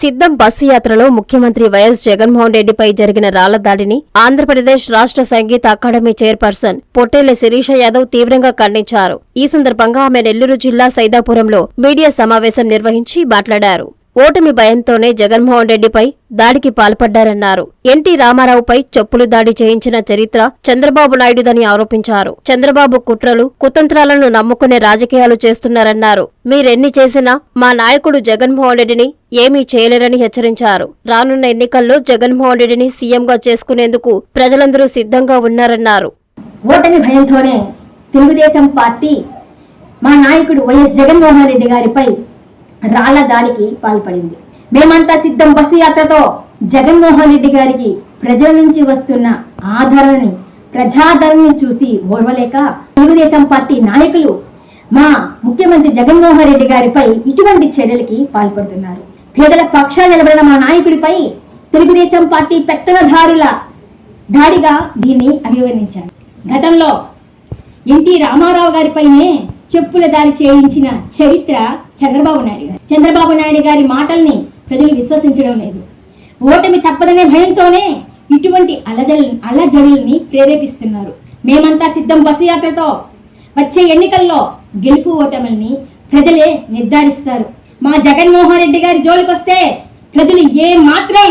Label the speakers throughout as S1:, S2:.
S1: సిద్ధం బస్సు యాత్రలో ముఖ్యమంత్రి వైఎస్ జగన్మోహన్ రెడ్డిపై జరిగిన రాళ్ళ దాడిని ఆంధ్రప్రదేశ్ రాష్ట్ర సంగీత అకాడమీ చైర్పర్సన్ పొట్టేళ్ళ శిరీష యాదవ్ తీవ్రంగా ఖండించారు. ఈ సందర్భంగా ఆమె నెల్లూరు జిల్లా సైదాపురంలో మీడియా సమావేశం నిర్వహించి మాట్లాడారు. ఓటమి భయంతోనే జగన్మోహన్ రెడ్డిపై దాడికి పాల్పడ్డారన్నారు. ఎన్టీ రామారావుపై చెప్పులు దాడి చేయించిన చరిత్ర చంద్రబాబు నాయుడుదని ఆరోపించారు. చంద్రబాబు కుట్రలు కుతంత్రాలను నమ్ముకునే రాజకీయాలు చేస్తున్నారన్నారు. మీరెన్ని చేసినా మా నాయకుడు జగన్మోహన్ రెడ్డిని ఏమీ చేయలేరని హెచ్చరించారు. రానున్న ఎన్నికల్లో జగన్మోహన్ రెడ్డిని సీఎంగా చేసుకునేందుకు ప్రజలందరూ సిద్ధంగా ఉన్నారన్నారు.
S2: ఓటమి భయంతోనే తెలుగుదేశం పార్టీ మా నాయకుడు వైఎస్ జగన్మోహన్ రెడ్డి గారిపై రాళ్ళ దాడికి పాల్పడింది. మేమంతా సిద్ధం బస్సు యాత్రతో జగన్మోహన్ రెడ్డి గారికి ప్రజల నుంచి వస్తున్న ఆదరణని ప్రజాదరణని చూసి ఓర్వలేక తెలుగుదేశం పార్టీ నాయకులు మా ముఖ్యమంత్రి జగన్మోహన్ రెడ్డి గారిపై ఇటువంటి చర్యలకి పాల్పడుతున్నారు. పేదల పక్షాన నిలబడిన మా నాయకుడిపై తెలుగుదేశం పార్టీ పెత్తనదారుల దాడిగా దీన్ని అభివర్ణించారు. గతంలో ఎన్టీ రామారావు గారిపైనే చెప్పుల దాడి చేయించిన చరిత్ర చంద్రబాబు నాయుడు గారు. చంద్రబాబు నాయుడు గారి మాటల్ని ప్రజలు విశ్వసించడం లేదు. ఓటమి తప్పదనే భయంతోనే ఇటువంటి అలజల్ అలజడుల్ని ప్రేరేపిస్తున్నారు. మేమంతా సిద్ధం బస్సు యాత్రతో వచ్చే ఎన్నికల్లో గెలుపు ఓటమిల్ని ప్రజలే నిర్ధారిస్తారు. మా జగన్మోహన్ రెడ్డి గారి జోలికొస్తే ప్రజలు ఏ మాత్రం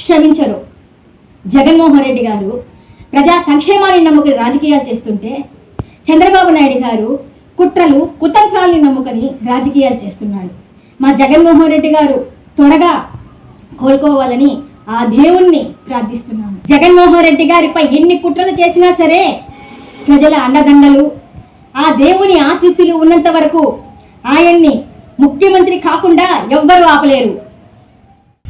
S2: క్షమించరు. జగన్మోహన్ రెడ్డి గారు ప్రజా సంక్షేమాన్ని నమ్ముకుని రాజకీయాలు చేస్తుంటే చంద్రబాబు నాయుడు గారు కుట్రలు కుతంత్రాల్ని నమ్ముకొని రాజకీయాలు చేస్తున్నాడు. మా జగన్మోహన్ రెడ్డి గారు త్వరగా కోలుకోవాలని ఆ దేవుణ్ణి ప్రార్థిస్తున్నాము. జగన్మోహన్ రెడ్డి గారిపై ఎన్ని కుట్రలు చేసినా సరే ప్రజల అండదండలు ఆ దేవుని ఆశీస్సులు ఉన్నంత వరకు ఆయన్ని ముఖ్యమంత్రి కాకుండా ఎవ్వరూ ఆపలేరు.